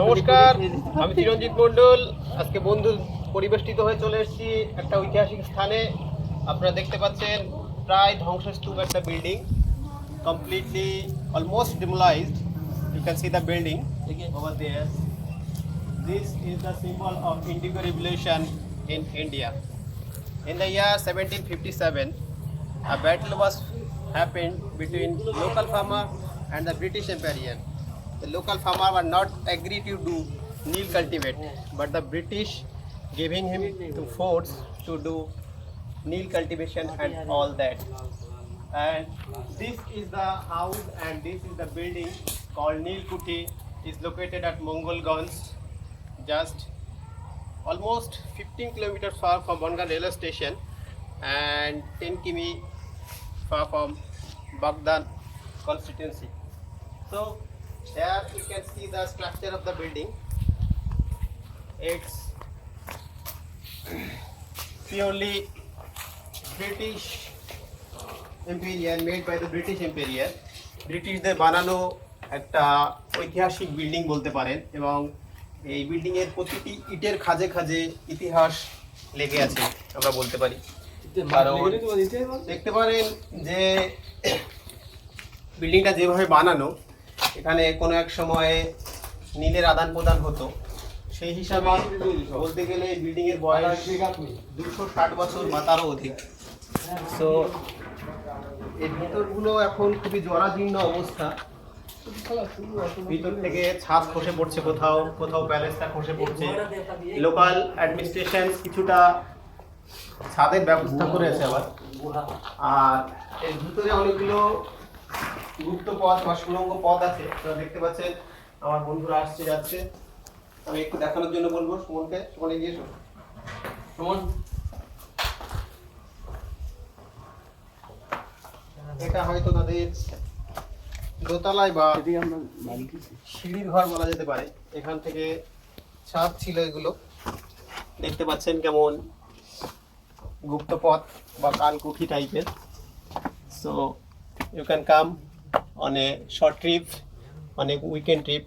নমস্কার আমি চিরঞ্জিত মণ্ডল আজকে বন্ধু পরিবেষ্টিত হয়ে চলে এসেছি একটা ঐতিহাসিক স্থানে আপনারা দেখতে পাচ্ছেন প্রায় ধ্বংসস্তূপ একটা building completely almost demolished you can see the building over this is the symbol of indigo revolution in India in the year seventeen fifty seven a battle was happened between local farmer and the British emperor The local farmer were not agree to do Nil cultivate, but the British giving him to force to do Nil cultivation and all that. And this is the house and this is the building called Nil Kuti. is located at Mongolgons, just almost 15 kilometers far from Bongan railway station and 10 km far from Bagdan constituency. So Here you can see the structure of the building. It's purely British Imperial, made by the British Imperial. British the banano একটা ঐতিহাসিক building বলতে পারেন এবং এই বিল্ডিংয়ের প্রতিটি ইটের খাজে খাজে ইতিহাস লেগে আছে আমরা বলতে পারি দেখতে পারেন যে বিল্ডিংটা যেভাবে বানানো এখানে কোনো এক সময়ে নীলের আদান প্রদান হতো সেই হিসাবে বলতে গেলে বিল্ডিংয়ের বয়স দুশো ষাট বছর বা তারও অধিক সো এর ভিতরগুলো এখন খুবই জরাজীর্ণ অবস্থা ভিতর থেকে ছাদ খসে পড়ছে কোথাও কোথাও ব্যালেন্সটা খসে পড়ছে লোকাল অ্যাডমিনিস্ট্রেশন কিছুটা ছাদের ব্যবস্থা করেছে আবার আর এর ভিতরে অনেকগুলো গুপ্ত পথ বা সুরঙ্গ পথ আছে আপনারা দেখতে পাচ্ছেন আমার বন্ধুরা আসছে যাচ্ছে আমি একটু দেখানোর জন্য বলবো সুমনকে সুমনে গিয়ে শোন সুমন এটা হয়তো তাদের দোতলায় বা সিঁড়ির ঘর বলা যেতে পারে এখান থেকে ছাদ ছিল এগুলো দেখতে পাচ্ছেন কেমন গুপ্তপথ বা কালকুঠি টাইপের so You can come on a short trip, on a weekend trip